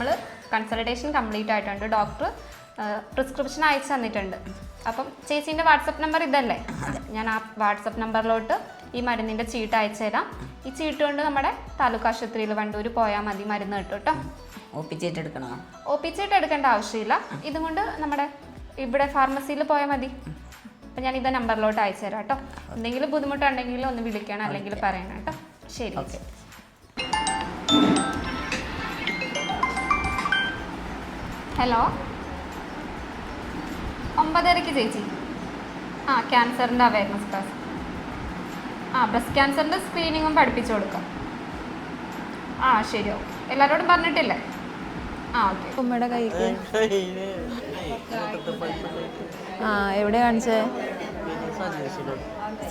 നമ്മൾ consultation complete ആയിട്ടുണ്ട്. Doctor prescription അയച്ചു തന്നിട്ടുണ്ട്. അപ്പം ചേച്ചീന്റെ വാട്സപ്പ് നമ്പർ ഇതല്ലേ? ഞാൻ ആ വാട്സപ്പ് നമ്പറിലോട്ട് ഈ മരുന്നിന്റെ ചീട്ട് അയച്ചു തരാം. ഈ ചീട്ട് കൊണ്ട് നമ്മുടെ താലൂക്ക് ആശുപത്രിയിൽ വണ്ടൂർ പോയാൽ മതി മരുന്ന് കിട്ടും കേട്ടോ. ഒപ്പിച്ചിട്ട് എടുക്കണോ? ഒ പി ചീട്ട് എടുക്കേണ്ട ആവശ്യമില്ല. ഇതും കൊണ്ട് നമ്മുടെ ഇവിടെ ഫാർമസിയിൽ പോയാൽ മതി. അപ്പം ഞാൻ ഇതേ നമ്പറിലോട്ട് അയച്ചു തരാം കേട്ടോ. എന്തെങ്കിലും ബുദ്ധിമുട്ടുണ്ടെങ്കിൽ ഒന്ന് വിളിക്കണം അല്ലെങ്കിൽ പറയണം കേട്ടോ. ശരി ഓക്കെ. ഹലോ ഒമ്പതരയ്ക്ക് ചേച്ചി. ആ ക്യാൻസറിന്റെ അവയർനെസ് ക്ലാസ് ആ ബ്രസ്റ്റ് ക്യാൻസറിന്റെ സ്ക്രീനിങ്ങും പഠിപ്പിച്ചു കൊടുക്കാം. ആ ശരി ഓക്കെ എല്ലാവരോടും പറഞ്ഞിട്ടില്ലേ? ആ ഓക്കെ ഉമ്മയുടെ കൈക്ക്. ആ എവിടെ കാണിച്ചേ?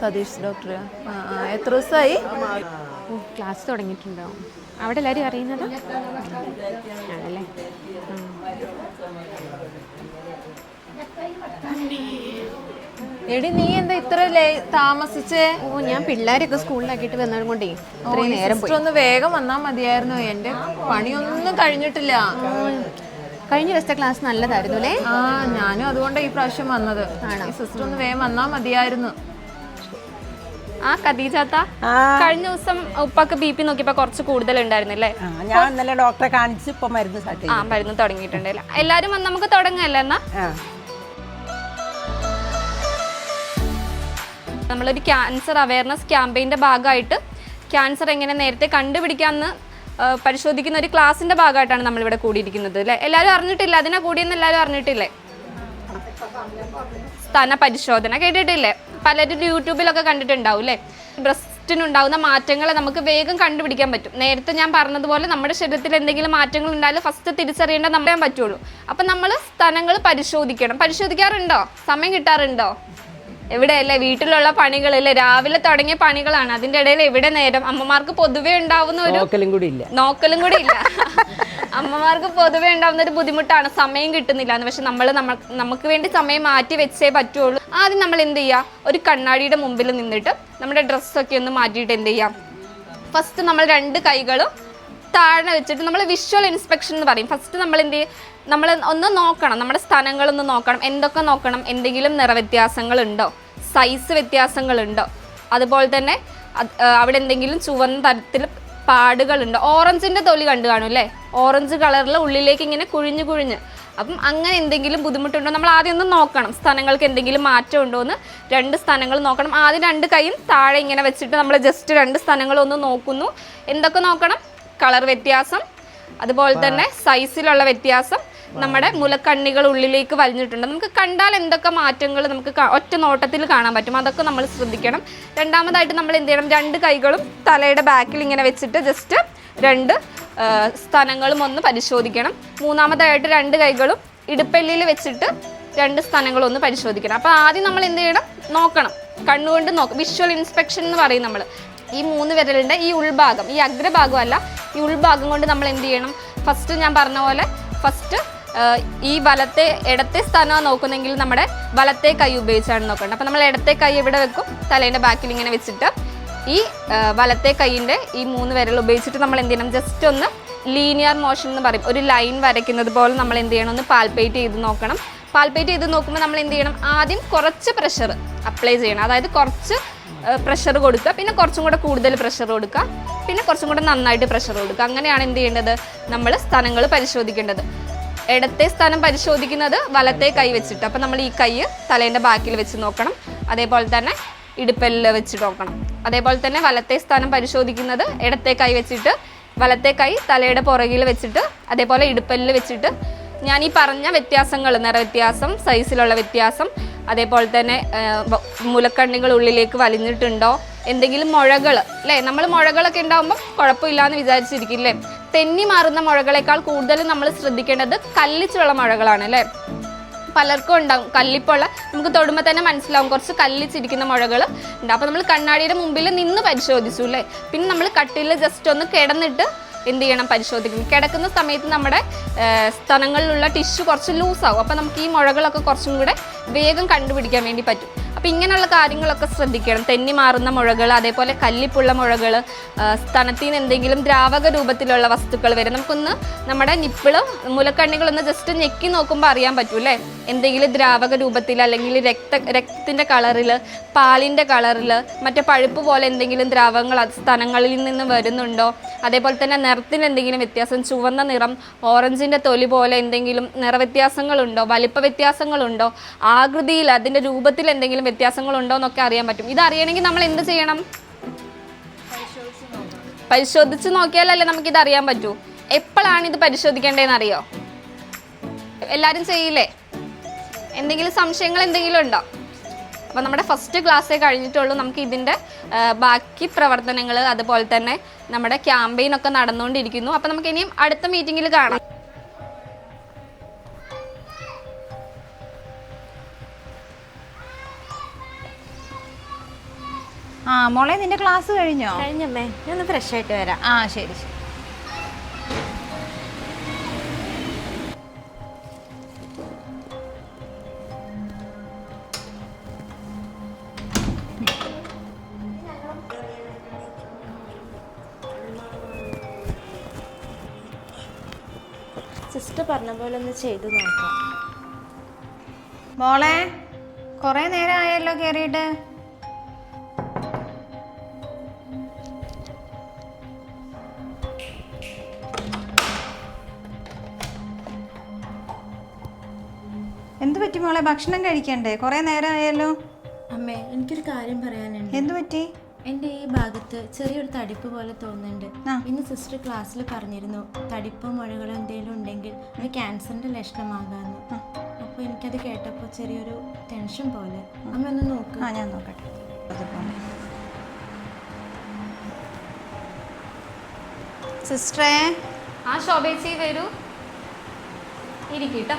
സതീഷ് ഡോക്ടർ ആ ആ എത്ര ദിവസമായി? ക്ലാസ് തുടങ്ങിയിട്ടുണ്ടോ? അവിടെ എല്ലാവരും അറിയുന്നത്? ആണല്ലേ. എടി നീ എന്താ ഇത്ര താമസിച്ചേ? ഓ ഞാൻ പിള്ളേരൊക്കെ സ്കൂളിലാക്കിയിട്ട് വന്നത് കൊണ്ടേ ഇത്രയും നേരം ഒന്ന് വേഗം വന്നാൽ മതിയായിരുന്നു. എന്റെ പണിയൊന്നും കഴിഞ്ഞിട്ടില്ല. കഴിഞ്ഞ ദിവസത്തെ ക്ലാസ് നല്ലതായിരുന്നു അല്ലേ? ആ ഞാനും അതുകൊണ്ടാണ് ഈ പ്രാവശ്യം വന്നത്. സിസ്റ്റർ ഒന്ന് വേഗം വന്നാൽ മതിയായിരുന്നു. ആ ഖദീജാത്ത. കഴിഞ്ഞ ദിവസം ഉപ്പാക്ക് ബി പി നോക്കിയപ്പോ കുറച്ച് കൂടുതൽ ഉണ്ടായിരുന്നില്ലേ ഞാൻ ഇന്നലെ ഡോക്ടറെ കാണിച്ച് ഇപ്പൊ മരുന്ന് ആ മരുന്ന് തുടങ്ങിയിട്ടുണ്ട് എല്ലാരും വന്ന് നമുക്ക് തുടങ്ങല്ലേ എന്നാ? നമ്മളൊരു ക്യാൻസർ അവയർനെസ് ക്യാമ്പയിന്റെ ഭാഗമായിട്ട് ക്യാൻസർ എങ്ങനെ നേരത്തെ കണ്ടുപിടിക്കാമെന്ന് പരിശോധിക്കുന്ന ഒരു ക്ലാസിന്റെ ഭാഗമായിട്ടാണ് നമ്മളിവിടെ കൂടിയിരിക്കുന്നത് അല്ലേ? എല്ലാവരും അറിഞ്ഞിട്ടില്ല? അതിനാ കൂടിയെന്ന് എല്ലാവരും അറിഞ്ഞിട്ടില്ലേ? സ്തന പരിശോധന കേട്ടിട്ടില്ലേ? പലരും യൂട്യൂബിലൊക്കെ കണ്ടിട്ടുണ്ടാവും അല്ലേ ബ്രസ്റ്റിനുണ്ടാവുന്ന മാറ്റങ്ങളെ നമുക്ക് വേഗം കണ്ടുപിടിക്കാൻ പറ്റും. നേരത്തെ ഞാൻ പറഞ്ഞതുപോലെ നമ്മുടെ ശരീരത്തിൽ എന്തെങ്കിലും മാറ്റങ്ങൾ ഉണ്ടായാലും ഫസ്റ്റ് തിരിച്ചറിയേണ്ട നമ്മളെ പറ്റുള്ളൂ. അപ്പം നമ്മൾ സ്ഥലങ്ങൾ പരിശോധിക്കണം. പരിശോധിക്കാറുണ്ടോ? സമയം കിട്ടാറുണ്ടോ? എവിടെയല്ലേ? വീട്ടിലുള്ള പണികൾ അല്ലേ രാവിലെ തുടങ്ങിയ പണികളാണ്. അതിന്റെ ഇടയിൽ എവിടെ നേരം? അമ്മമാർക്ക് പൊതുവേ ഉണ്ടാവുന്ന ഒരു നോക്കലും കൂടി ഇല്ല. നോക്കലും കൂടി ഇല്ല. അമ്മമാർക്ക് പൊതുവേ ഉണ്ടാവുന്ന ഒരു ബുദ്ധിമുട്ടാണ്. സമയം കിട്ടുന്നില്ല എന്ന്. പക്ഷെ നമ്മൾ നമുക്ക് വേണ്ടി സമയം മാറ്റി വെച്ചേ പറ്റുള്ളൂ ആദ്യം നമ്മൾ എന്ത് ചെയ്യുക ഒരു കണ്ണാടിയുടെ മുമ്പിൽ നിന്നിട്ട് നമ്മുടെ ഡ്രസ്സൊക്കെ ഒന്ന് മാറ്റിയിട്ട് എന്ത് ചെയ്യാം? ഫസ്റ്റ് നമ്മൾ രണ്ട് കൈകളും താഴെ വെച്ചിട്ട് നമ്മൾ വിഷ്വൽ ഇൻസ്പെക്ഷൻ എന്ന് പറയും. ഫസ്റ്റ് നമ്മൾ എന്ത് നമ്മൾ ഒന്ന് നോക്കണം. നമ്മുടെ സ്ഥലങ്ങളൊന്ന് നോക്കണം. എന്തൊക്കെ നോക്കണം? എന്തെങ്കിലും നിറവ്യത്യാസങ്ങളുണ്ടോ? സൈസ് വ്യത്യാസങ്ങളുണ്ടോ? അതുപോലെ തന്നെ അവിടെ എന്തെങ്കിലും ചുവന്ന തരത്തിൽ പാടുകളുണ്ടോ? ഓറഞ്ചിന്റെ തൊലി കണ്ടു കാണും അല്ലേ? ഓറഞ്ച് കളറിൽ ഉള്ളിലേക്ക് ഇങ്ങനെ കുഴിഞ്ഞു കുഴിഞ്ഞ് അപ്പം അങ്ങനെ എന്തെങ്കിലും ബുദ്ധിമുട്ടുണ്ടോ? നമ്മൾ ആദ്യം ഒന്ന് നോക്കണം. സ്ഥലങ്ങൾക്ക് എന്തെങ്കിലും മാറ്റം ഉണ്ടോ എന്ന് രണ്ട് സ്ഥലങ്ങൾ നോക്കണം. ആദ്യം രണ്ട് കൈയും താഴെ ഇങ്ങനെ വെച്ചിട്ട് നമ്മൾ ജസ്റ്റ് രണ്ട് സ്ഥലങ്ങൾ ഒന്ന് നോക്കുന്നു. എന്തൊക്കെ നോക്കണം? കളർ വ്യത്യാസം അതുപോലെ തന്നെ സൈസിലുള്ള വ്യത്യാസം നമ്മുടെ മുലക്കണ്ണികൾ ഉള്ളിലേക്ക് വലിഞ്ഞിട്ടുണ്ട്. നമുക്ക് കണ്ടാൽ എന്തൊക്കെ മാറ്റങ്ങൾ നമുക്ക് ഒറ്റ നോട്ടത്തിൽ കാണാൻ പറ്റും. അതൊക്കെ നമ്മൾ ശ്രദ്ധിക്കണം. രണ്ടാമതായിട്ട് നമ്മൾ എന്ത് ചെയ്യണം? രണ്ട് കൈകളും തലയുടെ ബാക്കിൽ ഇങ്ങനെ വെച്ചിട്ട് ജസ്റ്റ് രണ്ട് സ്ഥലങ്ങളും ഒന്ന് പരിശോധിക്കണം. മൂന്നാമതായിട്ട് രണ്ട് കൈകളും ഇടുപ്പെല്ലിൽ വെച്ചിട്ട് രണ്ട് സ്ഥലങ്ങളും ഒന്ന് പരിശോധിക്കണം. അപ്പോൾ ആദ്യം നമ്മൾ എന്ത് ചെയ്യണം? നോക്കണം. കണ്ണുകൊണ്ട് നോക്കണം വിഷ്വൽ ഇൻസ്പെക്ഷൻ എന്ന് പറയും നമ്മൾ ഈ മൂന്ന് വിരലിന്റെ ഈ ഉൾഭാഗം ഈ അഗ്രഭാഗം അല്ല ഈ ഉൾഭാഗം കൊണ്ട് നമ്മൾ എന്ത് ചെയ്യണം? ഫസ്റ്റ് ഞാൻ പറഞ്ഞ പോലെ ഫസ്റ്റ് ഈ വലത്തെ ഇടത്തെ സ്ഥാനമാണ് നോക്കുന്നെങ്കിൽ നമ്മുടെ വലത്തെ കൈ ഉപയോഗിച്ചാണ് നോക്കേണ്ടത്. അപ്പോൾ നമ്മൾ ഇടത്തെ കൈ ഇവിടെ വെക്കും? തലേന്റെ ബാക്കിൽ ഇങ്ങനെ വെച്ചിട്ട് ഈ വലത്തെ കൈയിന്റെ ഈ മൂന്ന് വിരൽ ഉപയോഗിച്ചിട്ട് നമ്മൾ എന്ത് ചെയ്യണം? ജസ്റ്റ് ഒന്ന് ലീനിയർ മോഷൻ എന്ന് പറയും. ഒരു ലൈൻ വരയ്ക്കുന്നത് പോലെ നമ്മൾ എന്ത് ചെയ്യണം? ഒന്ന് പാൽപ്പേറ്റ് ചെയ്ത് നോക്കണം. പാൽപ്പേറ്റ് ചെയ്ത് നോക്കുമ്പോൾ നമ്മൾ എന്ത് ചെയ്യണം? ആദ്യം കുറച്ച് പ്രഷർ അപ്ലൈ ചെയ്യണം. അതായത് കുറച്ച് പ്രഷർ കൊടുക്കുക. പിന്നെ കുറച്ചും കൂടെ കൂടുതൽ പ്രഷർ കൊടുക്കുക. പിന്നെ കുറച്ചും കൂടെ നന്നായിട്ട് പ്രഷർ കൊടുക്കുക. അങ്ങനെയാണ് എന്ത് ചെയ്യേണ്ടത്? നമ്മൾ സ്ഥലങ്ങൾ പരിശോധിക്കേണ്ടത്. ഇടത്തെ സ്ഥാനം പരിശോധിക്കുന്നത് വലത്തെ കൈ വെച്ചിട്ട്. അപ്പം നമ്മൾ ഈ കൈ തലേന്റെ ബാക്കിൽ വെച്ച് നോക്കണം. അതേപോലെ തന്നെ ഇടുപ്പലിൽ വെച്ച് നോക്കണം. അതേപോലെ തന്നെ വലത്തെ സ്ഥാനം പരിശോധിക്കുന്നത് ഇടത്തെ കൈ വെച്ചിട്ട് വലത്തെ കൈ തലയുടെ പുറകിൽ വെച്ചിട്ട് അതേപോലെ ഇടുപ്പലിൽ വെച്ചിട്ട്. ഞാൻ ഈ പറഞ്ഞ വ്യത്യാസങ്ങൾ നിറവ്യത്യാസം സൈസിലുള്ള വ്യത്യാസം അതേപോലെ തന്നെ മുലക്കണ്ണികൾ ഉള്ളിലേക്ക് വലിഞ്ഞിട്ടുണ്ടോ എന്തെങ്കിലും മുഴകൾ അല്ലേ? നമ്മൾ മുഴകളൊക്കെ ഉണ്ടാകുമ്പോൾ കുഴപ്പമില്ലാന്ന് വിചാരിച്ചിരിക്കില്ലേ? തെന്നി മാറുന്ന മുഴകളെക്കാൾ കൂടുതൽ നമ്മൾ ശ്രദ്ധിക്കേണ്ടത് കല്ലിച്ചുള്ള മുഴകളാണ് അല്ലേ? പലർക്കും ഉണ്ടാകും കല്ലിപ്പുള്ള നമുക്ക് തൊടുമ്പോൾ തന്നെ മനസ്സിലാവും. കുറച്ച് കല്ലിച്ചിരിക്കുന്ന മുഴകൾ ഉണ്ട്. അപ്പോൾ നമ്മൾ കണ്ണാടിയുടെ മുമ്പിൽ നിന്ന് പരിശോധിച്ചു അല്ലേ? പിന്നെ നമ്മൾ കട്ടിൽ ജസ്റ്റ് ഒന്ന് കിടന്നിട്ട് എന്ത് ചെയ്യണം പരിശോധിക്കണം. കിടക്കുന്ന സമയത്ത് നമ്മുടെ സ്ഥലങ്ങളിലുള്ള ടിഷ്യൂ കുറച്ച് ലൂസാകും. അപ്പോൾ നമുക്ക് ഈ മുഴകളൊക്കെ കുറച്ചും കൂടെ വേഗം കണ്ടുപിടിക്കാൻ വേണ്ടി പറ്റും. അപ്പോൾ ഇങ്ങനെയുള്ള കാര്യങ്ങളൊക്കെ ശ്രദ്ധിക്കണം. തെന്നി മാറുന്ന മുഴകൾ അതേപോലെ കല്ലിപ്പുള്ള മുഴകൾ സ്ഥലത്തിൽ നിന്ന് എന്തെങ്കിലും ദ്രാവക രൂപത്തിലുള്ള വസ്തുക്കൾ വരെ നമുക്കൊന്ന് നമ്മുടെ നിപ്പിൾ മുലക്കണ്ണികളൊന്ന് ജസ്റ്റ് ഞെക്കി നോക്കുമ്പോൾ അറിയാൻ പറ്റൂലേ എന്തെങ്കിലും ദ്രാവക രൂപത്തിൽ അല്ലെങ്കിൽ രക്ത രക്തത്തിന്റെ കളറിൽ പാലിന്റെ കളറിൽ മറ്റേ പഴുപ്പ് പോലെ എന്തെങ്കിലും ദ്രാവകങ്ങൾ സ്ഥലങ്ങളിൽ നിന്ന് വരുന്നുണ്ടോ? അതേപോലെ തന്നെ നിറത്തിന് എന്തെങ്കിലും വ്യത്യാസം? ചുവന്ന നിറം ഓറഞ്ചിന്റെ തൊലി പോലെ എന്തെങ്കിലും നിറവ്യത്യാസങ്ങളുണ്ടോ? വലിപ്പ വ്യത്യാസങ്ങളുണ്ടോ? ആകൃതിയിൽ അതിന്റെ രൂപത്തിൽ എന്തെങ്കിലും വ്യത്യാസങ്ങളുണ്ടോ എന്നൊക്കെ അറിയാൻ പറ്റും. ഇത് അറിയണമെങ്കിൽ നമ്മൾ എന്ത് ചെയ്യണം? പരിശോധിച്ച് നോക്കിയാലല്ലേ നമുക്കിത് അറിയാൻ പറ്റൂ. എപ്പോഴാണ് ഇത് പരിശോധിക്കേണ്ടതെന്ന് അറിയോ? എല്ലാവരും ചെയ്യില്ലേ? എന്തെങ്കിലും സംശയങ്ങൾ എന്തെങ്കിലും ഉണ്ടോ? അപ്പോൾ നമ്മുടെ ഫസ്റ്റ് ക്ലാസ്സേ കഴിഞ്ഞിട്ടുള്ളൂ. നമുക്ക് ഇതിന്റെ ബാക്കി പ്രവർത്തനങ്ങൾ അതുപോലെ തന്നെ നമ്മുടെ ക്യാമ്പയിൻ ഒക്കെ നടന്നുകൊണ്ടിരിക്കുന്നു. അപ്പോൾ നമുക്ക് ഇനിയും അടുത്ത മീറ്റിംഗിൽ കാണാം. ആ മോളെ നിന്റെ ക്ലാസ് കഴിഞ്ഞോ? കഴിഞ്ഞമ്മേ. ഞാൻ ഫ്രഷ് ആയിട്ട് വരാം. ആ ശരി ശരി. സിസ്റ്റർ പറഞ്ഞ പോലെ ഒന്ന് ചെയ്ത് നോക്കാം. മോളെ കുറേ നേരമായല്ലോ കയറിയിട്ട് എന്ത് പറ്റി മോളെ? ഭക്ഷണം കഴിക്കണ്ടേ? കുറേ നേരമായല്ലോ അമ്മേ എനിക്കൊരു കാര്യം പറയാനുണ്ട്. എന്ത് പറ്റി? എന്റെ ഈ ഭാഗത്ത് ചെറിയൊരു തടിപ്പ് പോലെ തോന്നുന്നുണ്ട്. ഇന്ന് സിസ്റ്റർ ക്ലാസ്സിൽ പറഞ്ഞിരുന്നു തടിപ്പോ മുഴകളോ എന്തെങ്കിലും ഉണ്ടെങ്കിൽ അത് ക്യാൻസറിന്റെ ലക്ഷണമാകാന്ന്. അപ്പോൾ എനിക്കത് കേട്ടപ്പോൾ ചെറിയൊരു ടെൻഷൻ പോലെ. അമ്മ ഒന്ന് നോക്ക്. ആ ഞാൻ നോക്കട്ടെ. അതുപോലെ സിസ്റ്ററേ ആ ശോഭേച്ചി വരൂ. ഇരിക്കട്ടോ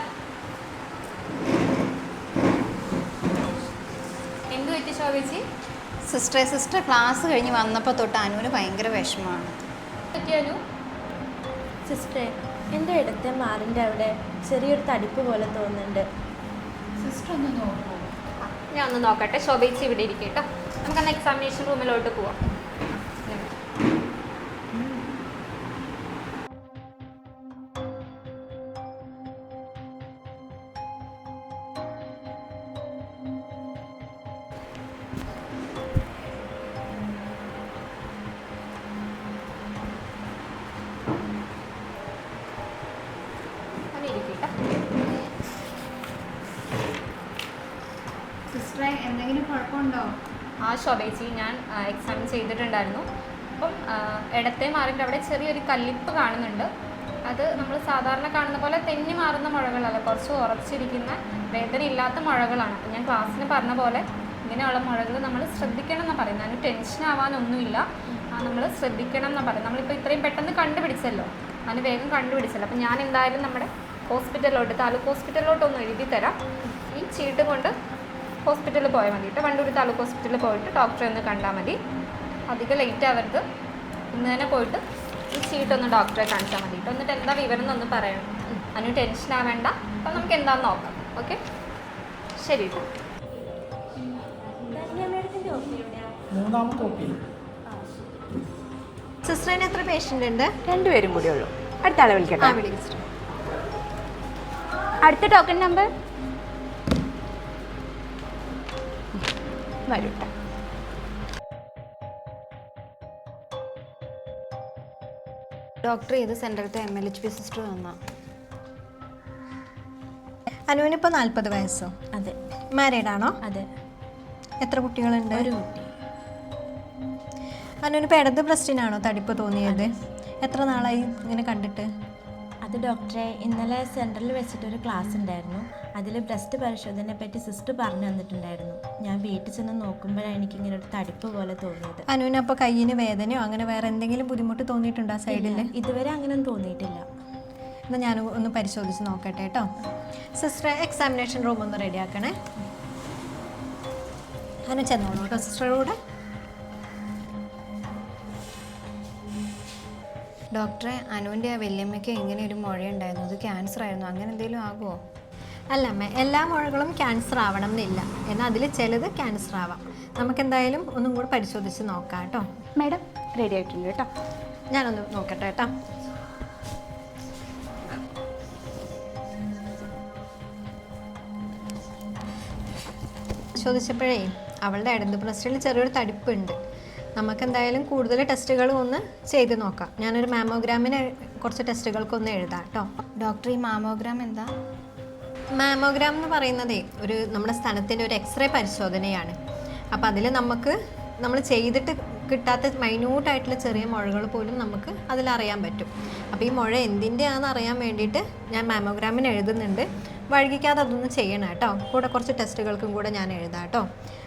എന്തു പറ്റി ശോഭേച്ചി സിസ്റ്ററെ സിസ്റ്റർ ക്ലാസ് കഴിഞ്ഞ് വന്നപ്പോൾ തൊട്ട് അനുവിന് ഭയങ്കര വിഷമമാണ്. സിസ്റ്ററെ എന്റെ ഇടത്തെ മാറിന്റെ അവിടെ ചെറിയൊരു തടിപ്പ് പോലെ തോന്നുന്നുണ്ട്. സിസ്റ്റർ ഒന്ന് നോക്കൂ ഞാൻ ഒന്ന് നോക്കട്ടെ. ശോഭിച്ച് ഇവിടെ ഇരിക്കട്ടോ. നമുക്കൊന്ന് എക്സാമിനേഷൻ റൂമിലോട്ട് പോവാം. കുഴപ്പമുണ്ടോ ആ ശോഭേച്ചി ഞാൻ എക്സാമിൻ ചെയ്തിട്ടുണ്ടായിരുന്നു. അപ്പം ഇടത്തെ മാറിന്റെ അവിടെ ചെറിയൊരു കല്ലിപ്പ് കാണുന്നുണ്ട്. അത് നമ്മൾ സാധാരണ കാണുന്ന പോലെ തെന്നി മാറുന്ന മുഴകളല്ല കുറച്ച് ഉറച്ചിരിക്കുന്ന വേദനയില്ലാത്ത മുഴകളാണ്. അപ്പം ഞാൻ ക്ലാസ്സിന് പറഞ്ഞ പോലെ ഇങ്ങനെയുള്ള മുഴകൾ നമ്മൾ ശ്രദ്ധിക്കണം എന്നാണ് പറയുന്നത്. അതിന് ടെൻഷൻ ആവാനൊന്നുമില്ല. നമ്മൾ ശ്രദ്ധിക്കണം എന്നാണ് പറയുന്നത്. നമ്മളിപ്പോൾ ഇത്രയും പെട്ടെന്ന് കണ്ടുപിടിച്ചല്ലോ. അതിന് വേഗം കണ്ടുപിടിച്ചല്ലോ. അപ്പം ഞാൻ എന്തായാലും നമ്മുടെ ഹോസ്പിറ്റലിലോട്ട് താലൂക്ക് ഹോസ്പിറ്റലിലോട്ടൊന്ന് എഴുതി തരാം ഈ ചീട്ട് കൊണ്ട് ഹോസ്പിറ്റലിൽ പോയാൽ മതി കേട്ടോ. വണ്ടൂർ താലൂക്ക് ഹോസ്പിറ്റലിൽ പോയിട്ട് ഡോക്ടറെ ഒന്ന് കണ്ടാൽ മതി. അധികം ലേറ്റ് ആവരുത്. ഇന്ന് തന്നെ പോയിട്ട് ഈ ചീട്ടൊന്ന് ഡോക്ടറെ കാണിച്ചാൽ മതി കേട്ടോ. എന്നിട്ട് എന്താ വിവരം എന്നൊന്ന് പറയണം. അതിന് ടെൻഷൻ ആവേണ്ട. അപ്പം നമുക്ക് എന്താണെന്ന് നോക്കാം. ഓക്കെ ശരി കേട്ടോ. മൂന്നാമത്തെ ഒപ്പി സിസ്റ്ററിന് എത്ര പേഷ്യന്റ് ഉണ്ട്? രണ്ടുപേരും കൂടി ഉള്ളൂ. അടുത്ത ആളെ വിളിക്കട്ടെ. അടുത്ത ടോക്കൺ നമ്പർ വരൂ ഡോക്ടർ ഏത് സെന്ററിലത്തെ M L H P sister തന്ന അനുവിനിപ്പോൾ നാൽപ്പത് വയസ്സോ? അതെ. മാരീഡ് ആണോ? അതെ. എത്ര കുട്ടികളുണ്ട്? ഒരു കുട്ടി. അനുവിനിപ്പോൾ ഇടത് ബ്രസ്റ്റിനാണോ തടിപ്പ് തോന്നിയത്? എത്ര നാളായി ഇങ്ങനെ കണ്ടിട്ട്? അത് ഡോക്ടറെ ഇന്നലെ സെന്ററിൽ വെച്ചിട്ടൊരു ക്ലാസ് ഉണ്ടായിരുന്നു അതിൽ ബ്രസ്റ്റ് പരിശോധനയെ പറ്റി സിസ്റ്റർ പറഞ്ഞു തന്നിട്ടുണ്ടായിരുന്നു. ഞാൻ വീട്ടിൽ ചെന്ന് നോക്കുമ്പോഴാണ് എനിക്ക് ഇങ്ങനെ ഒരു തടിപ്പ് പോലെ തോന്നിയത്. അനുവിന് അപ്പോൾ കയ്യിന് വേദനയോ അങ്ങനെ വേറെ എന്തെങ്കിലും ബുദ്ധിമുട്ട് തോന്നിയിട്ടുണ്ടോ ആ സൈഡിൽ ഇതുവരെ അങ്ങനെയൊന്നും തോന്നിയിട്ടില്ല. എന്നാൽ ഞാൻ ഒന്ന് പരിശോധിച്ച് നോക്കട്ടെ കേട്ടോ സിസ്റ്റർ എക്സാമിനേഷൻ റൂം ഒന്ന് റെഡിയാക്കണേ അനു ചെന്നോളൂ കേട്ടോ സിസ്റ്ററുടെ ഡോക്ടറെ അനുവിന്റെ ആ വല്യമ്മയ്ക്ക് ഇങ്ങനെ ഒരു മുഴയുണ്ടായിരുന്നു. അത് ക്യാൻസർ ആയിരുന്നു. അങ്ങനെ എന്തെങ്കിലും ആകുമോ അല്ല അമ്മ എല്ലാ മുഴകളും ക്യാൻസർ ആവണം എന്നില്ല. എന്നാൽ അതിൽ ചിലത് ക്യാൻസർ ആവാം. നമുക്ക് എന്തായാലും ഒന്നും കൂടെ പരിശോധിച്ച് നോക്കാം കേട്ടോ. മാഡം റെഡി ആയിട്ടുണ്ട് കേട്ടോ. ഞാനൊന്ന് നോക്കട്ടെ കേട്ടോ. ചോദിച്ചപ്പോഴേ അവളുടെ ഇടത് ബ്രസ്റ്റിൽ ചെറിയൊരു തടിപ്പുണ്ട്. നമുക്ക് എന്തായാലും കൂടുതൽ ടെസ്റ്റുകൾ ഒന്ന് ചെയ്ത് നോക്കാം. ഞാനൊരു മാമോഗ്രാമിന് കുറച്ച് ടെസ്റ്റുകൾക്കൊന്ന് എഴുതാം കേട്ടോ ഡോക്ടർ ഈ മാമോഗ്രാം എന്താ? മാമോഗ്രാം എന്ന് പറയുന്നതേ ഒരു നമ്മുടെ സ്ഥലത്തിന്റെ ഒരു എക്സ്റേ പരിശോധനയാണ്. അപ്പോൾ അതിൽ നമുക്ക് നമ്മൾ ചെയ്തിട്ട് കിട്ടാത്ത മൈന്യൂട്ടായിട്ടുള്ള ചെറിയ മുഴകൾ പോലും നമുക്ക് അതിലറിയാൻ പറ്റും. അപ്പോൾ ഈ മുഴ എന്തിന്റെയാണെന്ന് അറിയാൻ വേണ്ടിയിട്ട് ഞാൻ മാമോഗ്രാമിന് എഴുതുന്നുണ്ട്. വഴുകിക്കാതെ അതൊന്ന് ചെയ്യണം കേട്ടോ. കൂടെ കുറച്ച് ടെസ്റ്റുകൾക്കും കൂടെ ഞാൻ എഴുതാം കേട്ടോ.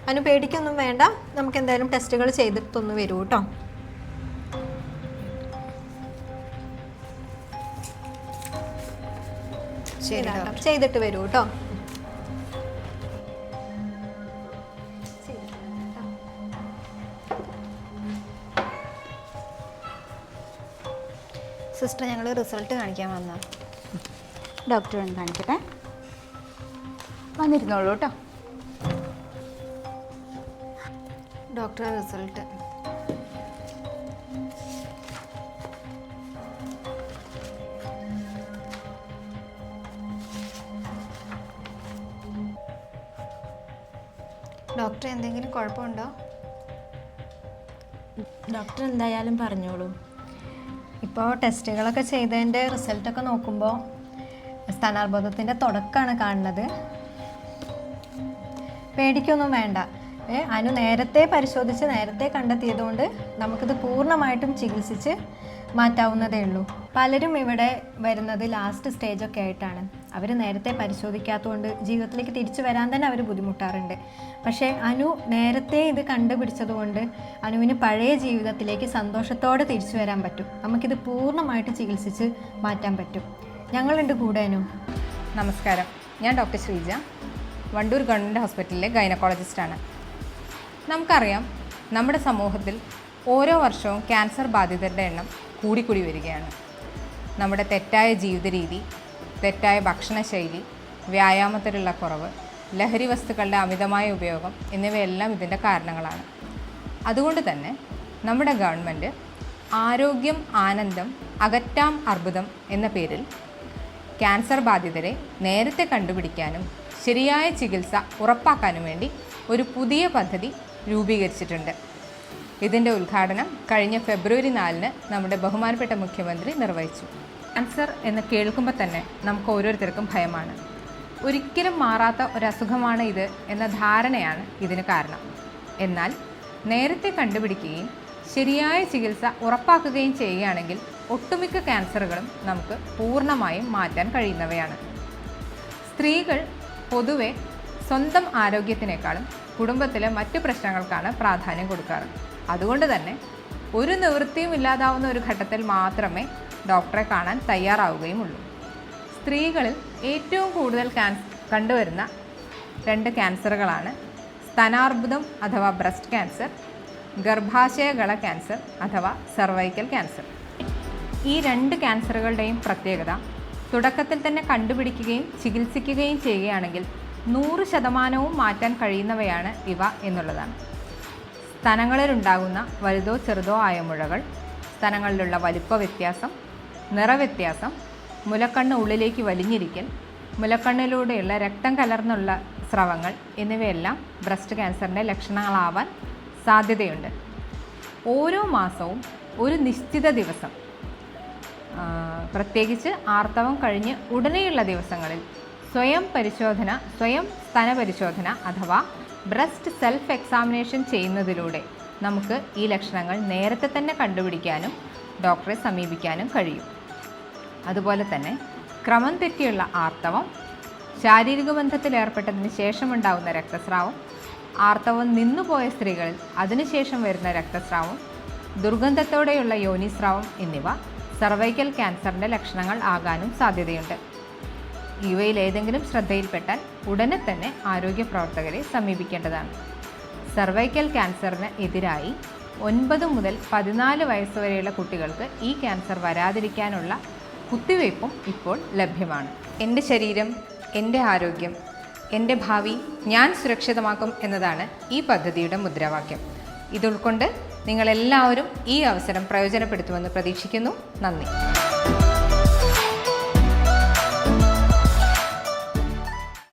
അതിന് പേടിക്കൊന്നും വേണ്ട. നമുക്ക് എന്തായാലും ടെസ്റ്റുകൾ ചെയ്തിട്ടൊന്ന് വരൂ കേട്ടോ. ചെയ്തിട്ട് വരൂ കേട്ടോ. സിസ്റ്റർ ഞങ്ങൾ റിസൾട്ട് കാണിക്കാൻ വന്ന ഡോക്ടറെ ഒന്ന് കാണിക്കട്ടെ. വന്നിരുന്നോളൂ കേട്ടോ. ഡോക്ടറെ റിസൾട്ട്. ഡോക്ടർ എന്തെങ്കിലും കുഴപ്പമുണ്ടോ? ഡോക്ടർ എന്തായാലും പറഞ്ഞോളൂ. ഇപ്പോൾ ടെസ്റ്റുകളൊക്കെ ചെയ്തതിന്റെ റിസൾട്ടൊക്കെ നോക്കുമ്പോൾ സ്ഥാനാർബോധത്തിന്റെ തുടക്കമാണ് കാണുന്നത്. പേടിക്കൊന്നും വേണ്ട. ഏ അനു നേരത്തെ പരിശോധിച്ച് നേരത്തെ കണ്ടെത്തിയതുകൊണ്ട് നമുക്കിത് പൂർണമായിട്ടും ചികിത്സിച്ച് മാറ്റാവുന്നതേ ഉള്ളൂ. പലരും ഇവിടെ വരുന്നത് ലാസ്റ്റ് സ്റ്റേജൊക്കെ ആയിട്ടാണ്. അവർ നേരത്തെ പരിശോധിക്കാത്തതുകൊണ്ട് ജീവിതത്തിലേക്ക് തിരിച്ചു വരാൻ തന്നെ അവർ ബുദ്ധിമുട്ടാറുണ്ട്. പക്ഷേ അനു നേരത്തെ ഇത് കണ്ടുപിടിച്ചതുകൊണ്ട് അനുവിന് പഴയ ജീവിതത്തിലേക്ക് സന്തോഷത്തോടെ തിരിച്ചു വരാൻ പറ്റും. നമുക്കിത് പൂർണമായിട്ട് ചികിത്സിച്ച് മാറ്റാൻ പറ്റും. ഞങ്ങളുണ്ട് കൂടെ അനു. നമസ്കാരം. ഞാൻ ഡോക്ടർ ശ്രീജ. വണ്ടൂർ ഗവൺമെന്റ് ഹോസ്പിറ്റലിലെ ഗൈനക്കോളജിസ്റ്റാണ്. നമുക്കറിയാം നമ്മുടെ സമൂഹത്തിൽ ഓരോ വർഷവും ക്യാൻസർ ബാധിതരുടെ എണ്ണം കൂടിക്കൂടി വരികയാണ്. നമ്മുടെ തെറ്റായ ജീവിത രീതി തെറ്റായ ഭക്ഷണശൈലി വ്യായാമത്തിലുള്ള കുറവ് ലഹരി വസ്തുക്കളുടെ അമിതമായ ഉപയോഗം എന്നിവയെല്ലാം ഇതിന്റെ കാരണങ്ങളാണ്. അതുകൊണ്ട് തന്നെ നമ്മുടെ ഗവൺമെന്റ് ആരോഗ്യം ആനന്ദം അകറ്റാം അർബുദം എന്ന പേരിൽ ക്യാൻസർ ബാധിതരെ നേരത്തെ കണ്ടുപിടിക്കാനും ശരിയായ ചികിത്സ ഉറപ്പാക്കാനും വേണ്ടി ഒരു പുതിയ പദ്ധതി രൂപീകരിച്ചിട്ടുണ്ട്. ഇതിന്റെ ഉദ്ഘാടനം കഴിഞ്ഞ ഫെബ്രുവരി നാലിന് നമ്മുടെ ബഹുമാനപ്പെട്ട മുഖ്യമന്ത്രി നിർവഹിച്ചു. ക്യാൻസർ എന്ന് കേൾക്കുമ്പോൾ തന്നെ നമുക്ക് ഓരോരുത്തർക്കും ഭയമാണ്. ഒരിക്കലും മാറാത്ത ഒരസുഖമാണ് ഇത് എന്ന ധാരണയാണ് ഇതിന് കാരണം. എന്നാൽ നേരത്തെ കണ്ടുപിടിക്കുകയും ശരിയായ ചികിത്സ ഉറപ്പാക്കുകയും ചെയ്യുകയാണെങ്കിൽ ഒട്ടുമിക്ക ക്യാൻസറുകളും നമുക്ക് പൂർണമായും മാറ്റാൻ കഴിയുന്നവയാണ്. സ്ത്രീകൾ പൊതുവെ സ്വന്തം ആരോഗ്യത്തിനേക്കാളും കുടുംബത്തിലെ മറ്റു പ്രശ്നങ്ങൾക്കാണ് പ്രാധാന്യം കൊടുക്കാറ്. അതുകൊണ്ട് തന്നെ ഒരു നിവൃത്തിയും ഇല്ലാതാവുന്ന ഒരു ഘട്ടത്തിൽ മാത്രമേ ഡോക്ടറെ കാണാൻ തയ്യാറാവുകയുമുള്ളൂ. സ്ത്രീകളിൽ ഏറ്റവും കൂടുതൽ ക്യാൻസ് കണ്ടുവരുന്ന രണ്ട് ക്യാൻസറുകളാണ് സ്തനാർബുദം അഥവാ ബ്രസ്റ്റ് ക്യാൻസർ ഗർഭാശയഗള ക്യാൻസർ അഥവാ സർവൈക്കൽ ക്യാൻസർ. ഈ രണ്ട് ക്യാൻസറുകളുടെയും പ്രത്യേകത തുടക്കത്തിൽ തന്നെ കണ്ടുപിടിക്കുകയും ചികിത്സിക്കുകയും ചെയ്യുകയാണെങ്കിൽ നൂറ് ശതമാനവും മാറ്റാൻ കഴിയുന്നവയാണ് ഇവ എന്നുള്ളതാണ്. സ്ഥലങ്ങളിലുണ്ടാകുന്ന വലുതോ ചെറുതോ ആയ മുഴകൾ സ്ഥലങ്ങളിലുള്ള വലുപ്പ വ്യത്യാസം നിറവ്യത്യാസം മുലക്കണ്ണ് ഉള്ളിലേക്ക് വലിഞ്ഞിരിക്കൽ മുലക്കണ്ണിലൂടെയുള്ള രക്തം കലർന്നുള്ള സ്രവങ്ങൾ എന്നിവയെല്ലാം ബ്രസ്റ്റ് ക്യാൻസറിന്റെ ലക്ഷണങ്ങളാവാൻ സാധ്യതയുണ്ട്. ഓരോ മാസവും ഒരു നിശ്ചിത ദിവസം പ്രത്യേകിച്ച് ആർത്തവം കഴിഞ്ഞ് ഉടനെയുള്ള ദിവസങ്ങളിൽ സ്വയം പരിശോധന സ്വയം സ്തന പരിശോധന അഥവാ ബ്രസ്റ്റ് സെൽഫ് എക്സാമിനേഷൻ ചെയ്യുന്നതിലൂടെ നമുക്ക് ഈ ലക്ഷണങ്ങൾ നേരത്തെ തന്നെ കണ്ടുപിടിക്കാനും ഡോക്ടറെ സമീപിക്കാനും കഴിയും. അതുപോലെ തന്നെ ക്രമം തെറ്റിയുള്ള ആർത്തവം ശാരീരിക ബന്ധത്തിൽ ഏർപ്പെട്ടതിന് ശേഷമുണ്ടാകുന്ന രക്തസ്രാവം ആർത്തവം നിന്നുപോയ സ്ത്രീകളിൽ അതിനുശേഷം വരുന്ന രക്തസ്രാവം ദുർഗന്ധത്തോടെയുള്ള യോനിസ്രാവം എന്നിവ സർവൈക്കൽ ക്യാൻസറിന്റെ ലക്ഷണങ്ങൾ ആകാനും സാധ്യതയുണ്ട്. ഇവയിൽ ഏതെങ്കിലും ശ്രദ്ധയിൽപ്പെട്ടാൽ ഉടനെ തന്നെ ആരോഗ്യ പ്രവർത്തകരെ സമീപിക്കേണ്ടതാണ്. സർവൈക്കൽ ക്യാൻസറിന് എതിരായി ഒൻപത് മുതൽ പതിനാല് വയസ്സുവരെയുള്ള കുട്ടികൾക്ക് ഈ ക്യാൻസർ വരാതിരിക്കാനുള്ള കുത്തിവയ്പ്പും ഇപ്പോൾ ലഭ്യമാണ്. എന്റെ ശരീരം എന്റെ ആരോഗ്യം എന്റെ ഭാവി ഞാൻ സുരക്ഷിതമാക്കും എന്നതാണ് ഈ പദ്ധതിയുടെ മുദ്രാവാക്യം. ഇതുൾക്കൊണ്ട് നിങ്ങളെല്ലാവരും ഈ അവസരം പ്രയോജനപ്പെടുത്തുമെന്ന് പ്രതീക്ഷിക്കുന്നു. നന്ദി.